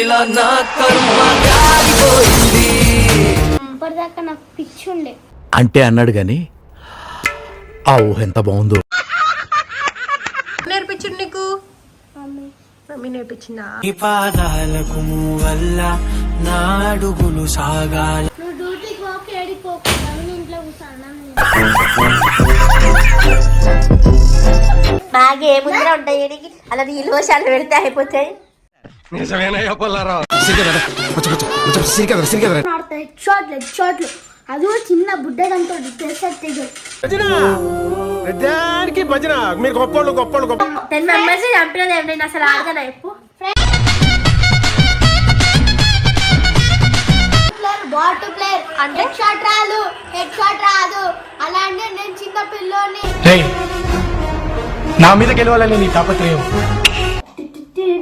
ఎందుకిలా నా కర్మ కాలిపోయింది ఇప్పటిదాకా నాకు పిచ్చి ఉండే. అంటే అన్నాడు గాని ఆ ఊహ ఎంత బాగుందో. నేర్పించింది నీకు? మమ్మీ. నేర్పించిందా? ఈ పాదాలకు వల్ల నా అడుగులు సాగాల. నువ్వు డ్యూటీకి పోక ఏడిపోకు మమ్మీ ఇంట్లో బాగా ఏ ముద్ర ఉంటాయి అలా నీళ్ళు పోసి అలా పెడితే అయిపోతాయి. నిజమేనయ్యా పుల్లారావు? అదో చిన్న దానికి భజన! మీరు గొప్పలు గొప్పలు గొప్ప టెన్ మెంబర్స్ చంపినది అసలు ఆడదా ఎప్పు ప్లేయర్ అంటే? షాట్ రాదు హెడ్ షాట్ రాదు. అలాంటి నేను చిన్న పిల్లోని. నా మీద గెలవాలని నీ తాపత్రయం. Queima,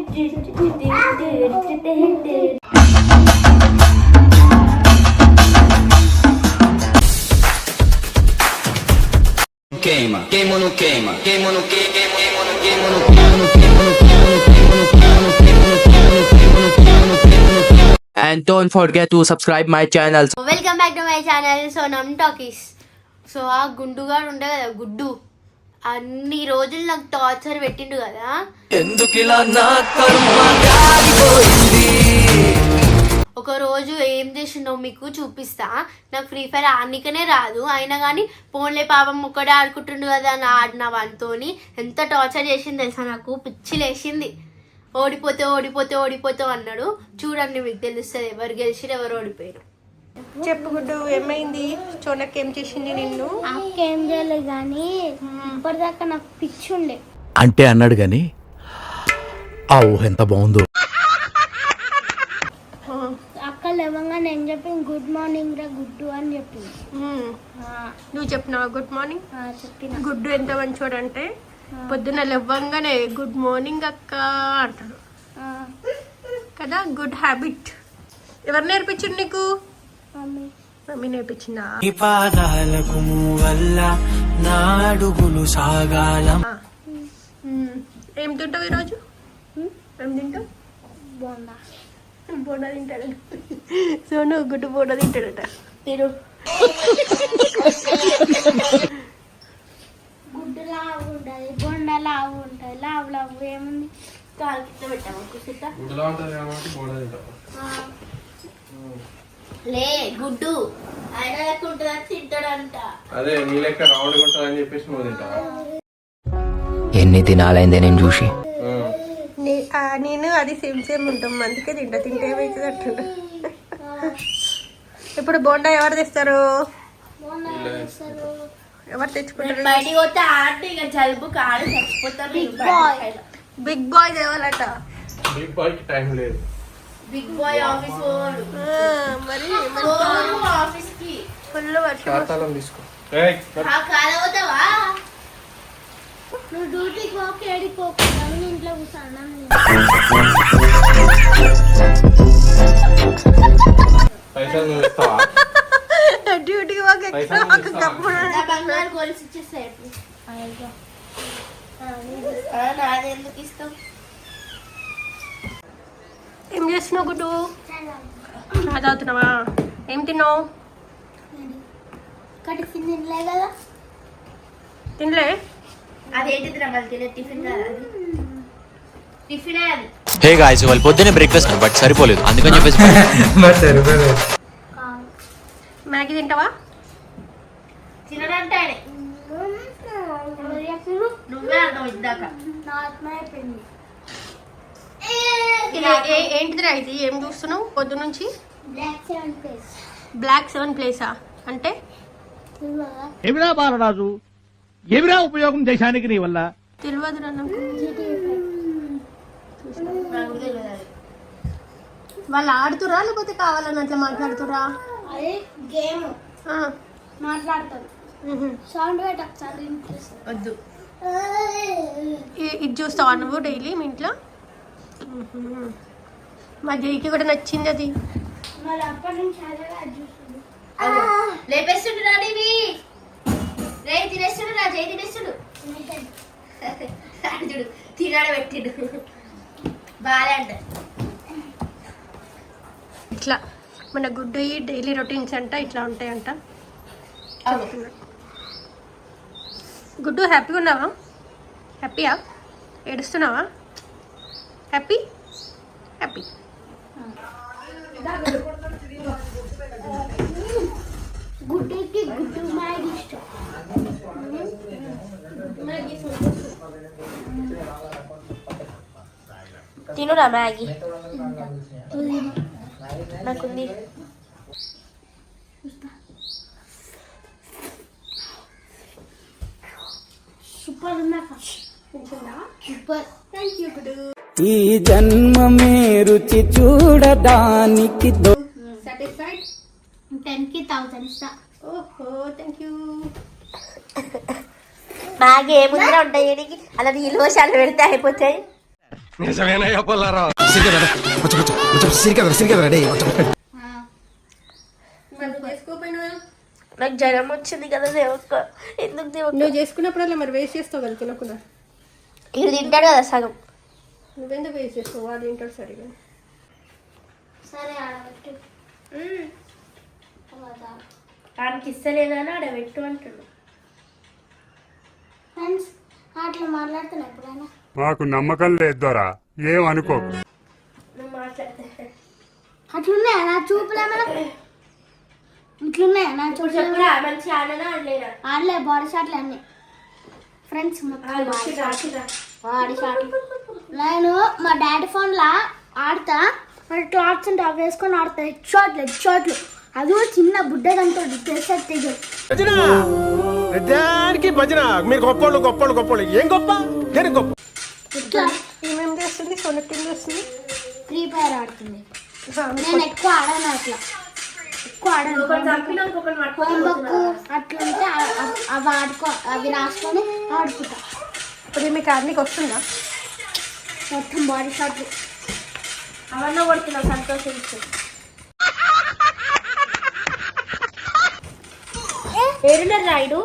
queima no queima, queima no queima, queima no queima, no queima no queima, no queima no queima, no queima no queima, no queima no queima, no queima no queima, no queima. And don't forget to subscribe my channel. Welcome back to my channel, so Nam Talkies. So ఆ గుండుగాడు ఉండే కదా గుడ్డు అన్ని రోజులు నాకు torture పెట్టిండు కదా. నా కర్మ కాలిపోయింది ఒక రోజు ఏం చేసిండో మీకు చూపిస్తా. నాకు ఫ్రీ ఫైర్ ఆడనికనే రాదు. అయినా కానీ ఫోన్లే పాపం ఒక్కడే ఆడుకుంటుండు కదా అని ఆడిన వానితోని ఎంత టార్చర్ చేసింది తెలుసా నాకు? పిచ్చి లేచింది. ఓడిపోతే ఓడిపోతే ఓడిపోతే అన్నాడు. చూడండి మీకు తెలుస్తుంది ఎవరు గెలిచిరు ఎవరు ఓడిపోయారు చెప్పు గుడ్డు ఏమైంది? చోనక్ ఏం చేసింది నిన్ను? అక్కేం చేయలేదు కానీ ఇప్పటిదాకా నాకు పిచ్చి ఉండే. అంటే అన్నాడు గాని ఆ ఊహ ఎంత బాగుందో. అక్క లేవంగా నేను చెప్పింది? గుడ్ మార్నింగ్ రా గుడ్డు అని చెప్పింది. మ్మ్. ఆ, నువ్వు చెప్పినావా గుడ్ మార్నింగ్ ఆ, చెప్పిన. గుడ్డు ఎంత మంచోడు అంటే పొద్దున లేవ్వంగానే గుడ్ మార్నింగ్ అక్క అంటాడు. ఆ, కదా గుడ్ హ్యాబిట్ ఎవరు నేర్పించింది నీకు? మమ్మీ నేర్పించిందా ఈ పాదాలకు వల్ల నా అడుగులు సాగాల. ఏం తింటావు ఈరోజు? ఏం తింటావు? బోండా. బోండా తింటాడు. సో నువ్వు గుడ్డు బోండా తింటాడట. మీరు గుడ్డు లావు ఉంటుంది బొండ లావు ఉంటుంది లావు లావు ఏముంది? కాలు కింద పెట్టాము కుసిత లే గుడ్డు. ఆయన తింటాడంట. అదే నీ లెక్క రౌండ్ ఉంటుందని చెప్పేసి నువ్వు తింటావా? ఎన్ని దినాలైందే నేను చూసి. నే- ఆ, నేను అది సేమ్ సేమ్ ఉంటాం అందుకే తింటా తింటే ఏమవుతుంది అంటుండ ఇప్పుడు బోండా ఎవరు తెస్తారు? ఎవరు తెచ్చుకుంటారు? బయటికి పోతే ఆడి ఇక జలుబు కాడు. Big boy. తేవాలట బిగ్ బాయ్కి టైం లేదు. బిగ్ బాయ్ ఆఫీస్ వాళ్ళు మరి ఆఫీస్కి ఫుల్ వర్షం తీసుకో. నువ్వు డ్యూటీకి పోక ఏడిపోకుండా నేను ఇంట్లో కూర్చున్నా డ్యూటీకి పోక బంగారు గోల్స్ ఇచ్చేసాయి ఎందుకు ఇస్తావు? చేస్తున్నావు గుడ్డు? చాయ్ తాగుతున్నావా ఏం తిన్నావు? తినలే? కదా తినలే హే గాయస్ వాళ్ళు పొద్దునే బ్రేక్ఫాస్ట్ బట్ సరిపోలేదు. అందుకని చెప్పేసి మ్యాగీ తింటావా? తినడంటే నువ్వే అర్థం ఇద్దాక ఏంటిదిరా ఇది? ఏం చూస్తున్నావు? పొద్దు నుంచి? Block seven place block seven ప్లేసా అంటే? ఎవిరా బాలరాజు? ఎవిరా ఉపయోగం దేశానికి నీ వల్ల? తెలియదు. వాళ్ళు ఆడుతురా లేకపోతే కావాలని అట్లా మాట్లాడుతురా గేమ్. మాట్లాడతారు. సౌండ్ వద్దు. ఇ- ఇది చూస్తావా నువ్వు డైలీ మీ ఇంట్లో. మా జైకి కూడా నచ్చింది అది. లేపేస్తుండు రాడు ఇవి రే తినేస్తుడు రా జై తినేస్తుడు. చూడు తినాడ పెట్టిండు. బాలే అంట. ఇట్లా మన గుడ్డు డైలీ రొటీన్స్ అంట ఇట్లా ఉంటాయంట. గుడ్డు హ్యాపీగా ఉన్నావా? హ్యాపీయా? ఏడుస్తున్నావా? హ్యాపీ హ్యాపీ గుడ్డుకి గుడ్డు మ్యాగీ ఇష్టం తినురా మ్యాగీ నాకుంది సూపర్ ఉన్నా సూపర్ థ్యాంక్ యూ ఈ జన్మమే రుచి చూడడానికి ఉంటాయి పెడితే అయిపోతాయి. నాకు జ్వరం వచ్చింది కదా దేవక్క. ఎందుకు దేవక్క? నువ్వు చేసుకున్నప్పుడల్లా మరి వేస్ట్ చేస్తావు కదా తినకుండా. ఇది తింటాడు కదా సగం. నువ్వెందుకు వేస్ట్ చేస్తావు? వాడు తింటాడు సరిగా. సరే ఆడబెట్టు. వానికి ఇస్తలేదని ఆడ పెట్టు అంటున్నాడు ఫ్రెండ్స్ అట్లా మాట్లాడుతున్నా ఎప్పుడైనా? మాకు నమ్మకం లేదు దొరా. ఏం అనుకోకు నువ్వు మాట్లాడితే అట్లున్నాయా? నా చూపులు ఏమైనా? ఇట్లున్నాయా? నా ఇప్పుడు చూపులు చెప్పురా మంచి ఆడనా ఆడలే బాడీ షాట్లు అన్ని. ఫ్రెండ్స్ మొత్తం బాడీ షాట్లు. నేను మా డాడీ ఫోన్లో ఆడతా. మరి టార్చ్ ఉంటే అవి వేసుకొని ఆడతా. హెడ్ షాట్లు హెడ్ షాట్లు అది కూడా చిన్న బుడ్డ దాంతో తెలిసే తెగదు దానికి భజన. మీరు గొప్పోళ్ళు గొప్పోళ్ళు గొప్పోళ్ళు. ఏం గొప్ప? దేనికి గొప్ప? ఇట్లా ఏమేం చేస్తుంది? కొనుక్కి చేస్తుంది? ఫ్రీ ఫైర్ ఆడుతుంది. నేను ఎక్కువ ఆడాను అట్లా. ఎక్కువ ఆడాను. బుక్ అట్లుంటే అవి ఆడుకో అవి రాసుకొని ఆడుకుంటా. ఇప్పుడు మీకు ఆర్మీకి వస్తుందా? మొత్తం బాడీ షాట్లు అవన్నీ కొడుతున్నావు సంతోషించు. ఏడున్నారు రాయుడు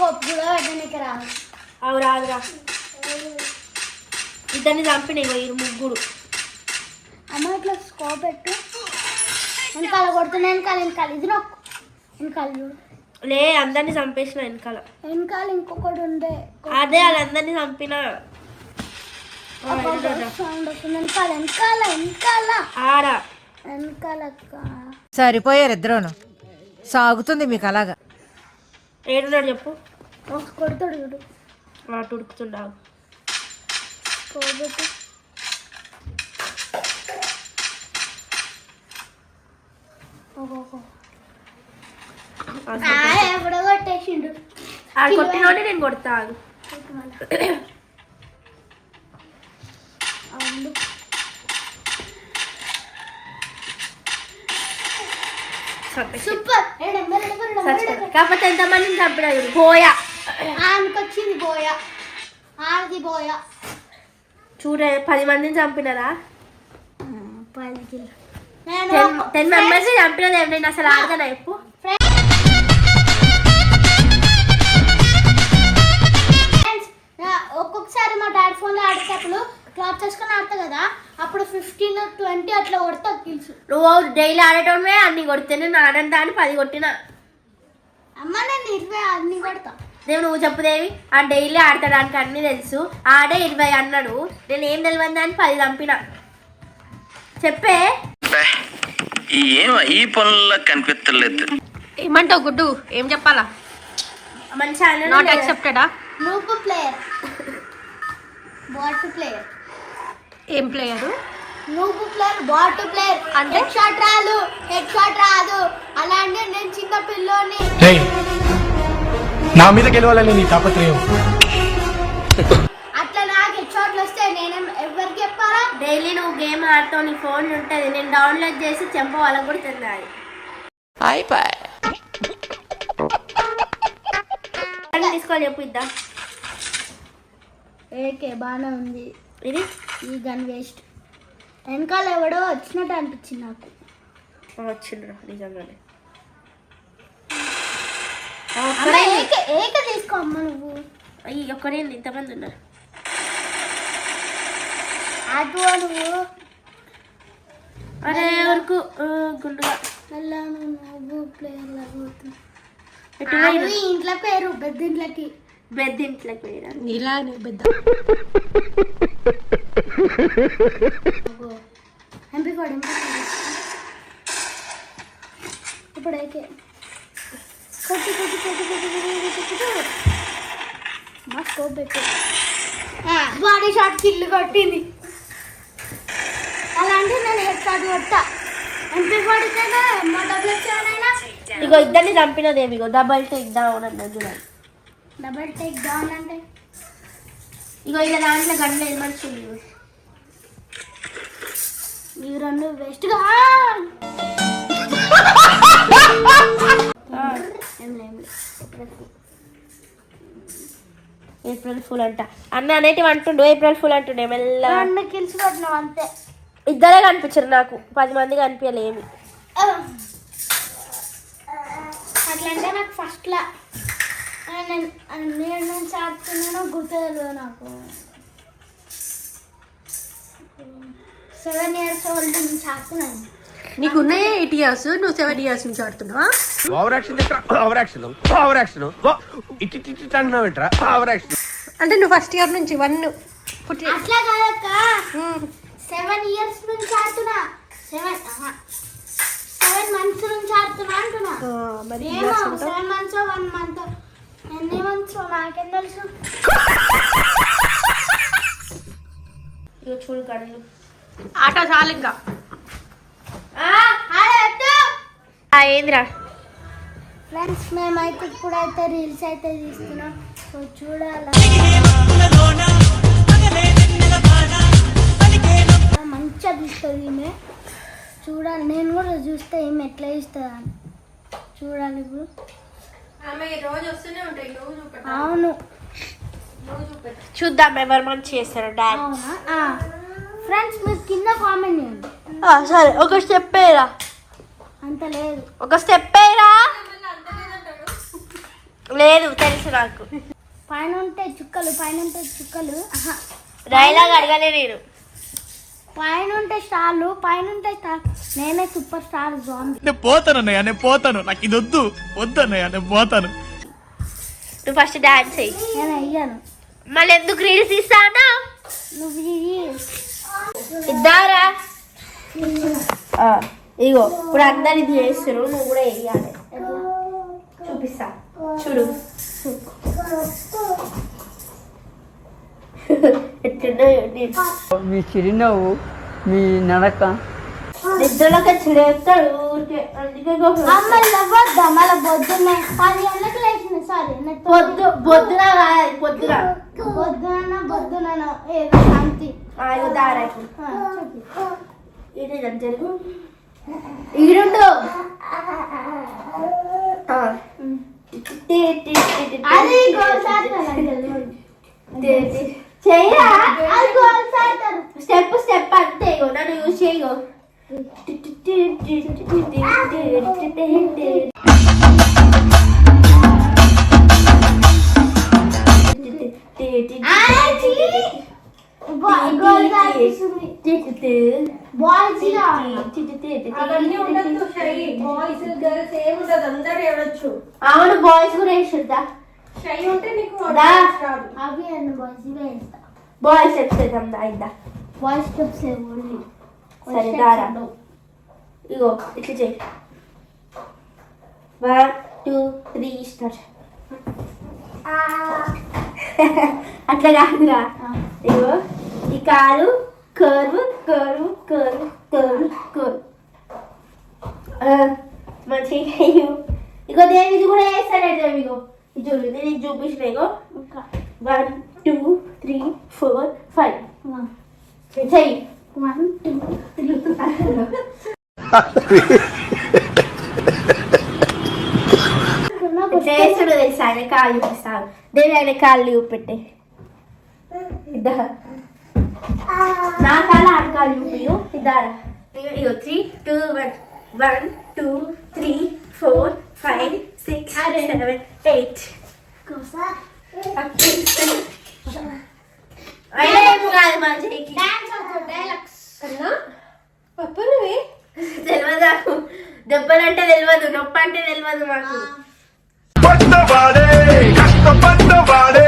పప్పు కూడా పెట్టడానికి రాదు. అవు రాదురా. ఇద్దరిని చంపినాయి ఈ ముగ్గురు. అమ్మ ఇట్లా స్కోప్ పెట్టు. వెనకాల కొడుతున్నా వెనకాల వెనకాల. ఇది నొక్కు. వెనకాల చూడు. లే అందరిని చంపేసిన వెనకాల. వెనకాల ఇంకొకటి ఉండే. అదే వాళ్ళందరినీ చంపిన. సౌండ్ వస్తుంది. వెనకాల వెనకాల వెనకాల. ఆడ. వెనకాల సరిపోయారు ఇద్దరును. సాగుతుంది మీకు అలాగా. ఏడున్నాడు చెప్పు. కొడుతాడు చూడు. అటు పెట్టు ఎప్పుడో కొట్టేసిండు. ఆడు కొట్టినోడే నేను కొడతా. కాకపోతే ఎంతమందిని చంపినా చూడు. పోయా ఆమెకొచ్చింది బోయ. ఆడిది బోయ. చూడే పది మందిని చంపినరా? టెన్ మెంబర్స్ చంపినది ఏం నేను అసలు ఆడతానా చెప్పు. ఒక్కొక్కసారి మా డాడీ ఫోన్లో ఆడేటప్పుడు క్లాప్ చేసుకొని ఆడతా కదా అప్పుడు ఫిఫ్టీన్ ట్వంటీ అట్లా కొడతా కిల్స్. నువ్వు డైలీ ఆడటమే అన్ని కొడితే నేను ఆడని దాన్ని పది కొట్టినా. అమ్మ నేను ఇరవై అన్ని కొడతా. దేవు నువ్వు చెప్పుదేవి ఆ డైలీ ఆడతాడానికి అన్ని తెలుసు. ఆడే ఇరవై అన్నాడు. నేను ఏం తెలియదు దాన్ని పది చంపిన. చెప్పే. ఏం ఈ పనుల్లో కనిపించలేదు ఏమంటావు గుడ్డు? ఏం చెప్పాలా? ఛానల్ నాట్ యాక్సెప్టెడా నూపు ప్లేయర్ బాట్ ప్లేయర్ ఏం player noob player bot player అంటే? హెడ్ షాట్ రాదు హెడ్ షాట్ రాదు. అలాంటి నేను చిన్న పిల్లోని. నా మీద గెలవాలని నీ తాపత్రయం. అట్లా నాకు హెడ్ షాట్లు వస్తే నేనేం ఎవరికి చెప్పాలా? డైలీ నువ్వు గేమ్ ఆడతావు నీ ఫోన్ ఉంటుంది. నేను డౌన్లోడ్ చేసి చెంప వాళ్ళకు కూడా తిన్నాయి తీసుకోవాలి చెప్పు ఇద్దా. ఏకే బాగానే ఉంది. ఇది? ఈ గన్ వేస్ట్. వెనకాల ఎవడో వచ్చినట్టు అనిపించింది నాకు. వచ్చిండ్రు నిజంగానే. ఏక తీసుకో అమ్మ నువ్వు. అయ్యి ఒక్కడే ఇంతమంది ఉన్నారు. అటు నువ్వు. అరే ఎవరికి గుండుగా. వెళ్ళాను నువ్వు ప్లేయర్ ఇంట్లో పేరు పెద్దింట్లకి. బెడ్ ఇంట్లోకి పోయినా ఇలానే పెద్ద ఎంపీ కోడ్ ఎంపీ ఇప్పుడు అయితే కొట్టి కొట్టి కొట్టి కొట్టి కొట్టి కొట్టి మా స్కోప్ పెట్టు. బాడీ షాట్ కిల్లు కొట్టింది. అలా అంటే నేను హెడ్ షాట్ కొట్టా ఎంపీ కొడితేనే మా డబ్బులు వచ్చానైనా ఇగో ఇద్దరిని చంపినది ఏమి ఇగో? డబల్ టేక్ డౌన్ అన్నది చూడండి. డబల్ టేక్ డౌన్ అంటే? ఇగో ఇలా దాంట్లో గంటలు ఏది మంచిది ఈ రెండు వేస్ట్గా ఏప్రిల్ ఫుల్ అంట. అన్న అనేటివి అంటుండు ఏప్రిల్ ఫుల్ అంటుండే మెల్ల కొట్టినావు అంతే. ఇద్దరే కనిపించారు నాకు పది మంది కనిపించలే ఏమి అట్లంటే నాకు ఫస్ట్లో నేను నేను నుంచి ఆడుతున్నానో గుర్తు తెలియదు నాకు. సెవెన్ ఇయర్స్ ఓల్డ్ నుంచి ఆడుతున్నాను. నీకు ఉన్నాయే ఎయిట్ ఇయర్స్ నువ్వు సెవెన్ ఇయర్స్ నుంచి ఆడుతున్నావా? Over action over action over action ఇట్టి ఇట్టి అంటున్నావు ఏంట్రా? ఓవర్ యాక్షన్ అంటే నువ్వు ఫస్ట్ ఇయర్ నుంచి వన్ పుట్టి అట్లా కాదక్క. సెవెన్ ఇయర్స్ నుంచి ఆడుతున్నా. సెవెన్ సెవెన్ మంత్స్ నుంచి ఆడుతున్నా అంటున్నా. ఆ, మరి సెవెన్ మంత్స్ వన్ మంత్ ఎన్ని మంత్స్ నాకేం తెలుసు. ఇగో చూడు కళ్ళు ఆట చాలు ఇంకా. ఆ, ఏందిరా? ఫ్రెండ్స్ మేమైతే ఇప్పుడైతే రీల్స్ అయితే తీస్తున్నాం. సో చూడాలా. మంచిగా తీస్తుంది ఈమె. చూడాలి నేను కూడా చూస్తే ఈమె ఎట్లా తీస్తుంది అని చూడాలి ఇప్పుడు. అవును. చూద్దాం ఎవరు మంచి చేస్తారో డాన్స్. ఫ్రెండ్స్ మీరు కింద కామెంట్ చేయండి. సరే ఒక స్టెప్ వేయరా? అంత లేదు. ఒక స్టెప్ వేయరా? లేదు తెలుసు నాకు. పైన ఉంటే చుక్కలు పైన ఉంటే చుక్కలు. డైలాగ్ అడగలే నేను. పైన ఉంటే స్టార్లు పైన ఉంటే స్టార్. నేనే సూపర్ స్టార్ జాంబీ నేను పోతాను అన్నయ్య నేను పోతాను. నాకు ఇది వద్దు. వద్దు అన్నయ్య నేను పోతాను. నువ్వు ఫస్ట్ డాన్స్ చెయ్యి. నేను అయ్యాను. మళ్ళీ ఎందుకు రీల్స్ ఇస్తానా? నువ్వు. ఇద్దారా? ఇగో ఇప్పుడు అందరు ఇది చేస్తారు నువ్వు కూడా వేయాలి చూపిస్తా. చూడు. మీ చిరునవ్వు మీ నడక. నిద్రలోకి వచ్చి లేస్తాడు ఊరికే. అందుకే మళ్ళీ పొద్దున్నే. పది గంటలకు లేచిన సారీ పొద్దు పొద్దున పొద్దున. పొద్దున పొద్దున ఏదో శాంతి. ఈడుండు. అది సాడతారు స్టెప్ స్టెప్ అంతే నన్ను యూజ్ ఏడొచ్చు. అవును బాయ్స్ కూడా వేసుందా షై ఉంటే నీకు దా. అవి అన్న బాయ్స్ వేస్తా బాయ్స్ స్టెప్స్ వేద్దాం ఇందా బాయ్స్ స్టెప్స్ ఓన్లీ సరే దారా. ఇగో ఇట్లా చెయ్యి వన్ టూ త్రీ స్టార్ట్ అట్లా కాదురా. ఇగో ఈ కాలు curve curve curve curve curve మంచిగా ఇగో ఇగో దేవి ఇది కూడా వేస్తాడు దేవి ఇగో ఇది చూడు నేను ఇది చూపించిన ఇగో one two three four five చెయ్యి వన్ టూ త్రీ చేస్తుడు తెలుసు ఆయన కాళ్ళు చూపిస్తాను దేవి ఆయన కాళ్ళు చూపెట్టే ఇద్దా నా కాళ్ళు ఆడ కాళ్ళు చూపియు ఇద్దారా ఇగో three two one one two three four five six seven eight తెలియదు దెబ్బలంటే తెలియదు నొప్పి అంటే తెలియదు మాకు కష్టపడ్డవాడే కష్టపడ్డవాడే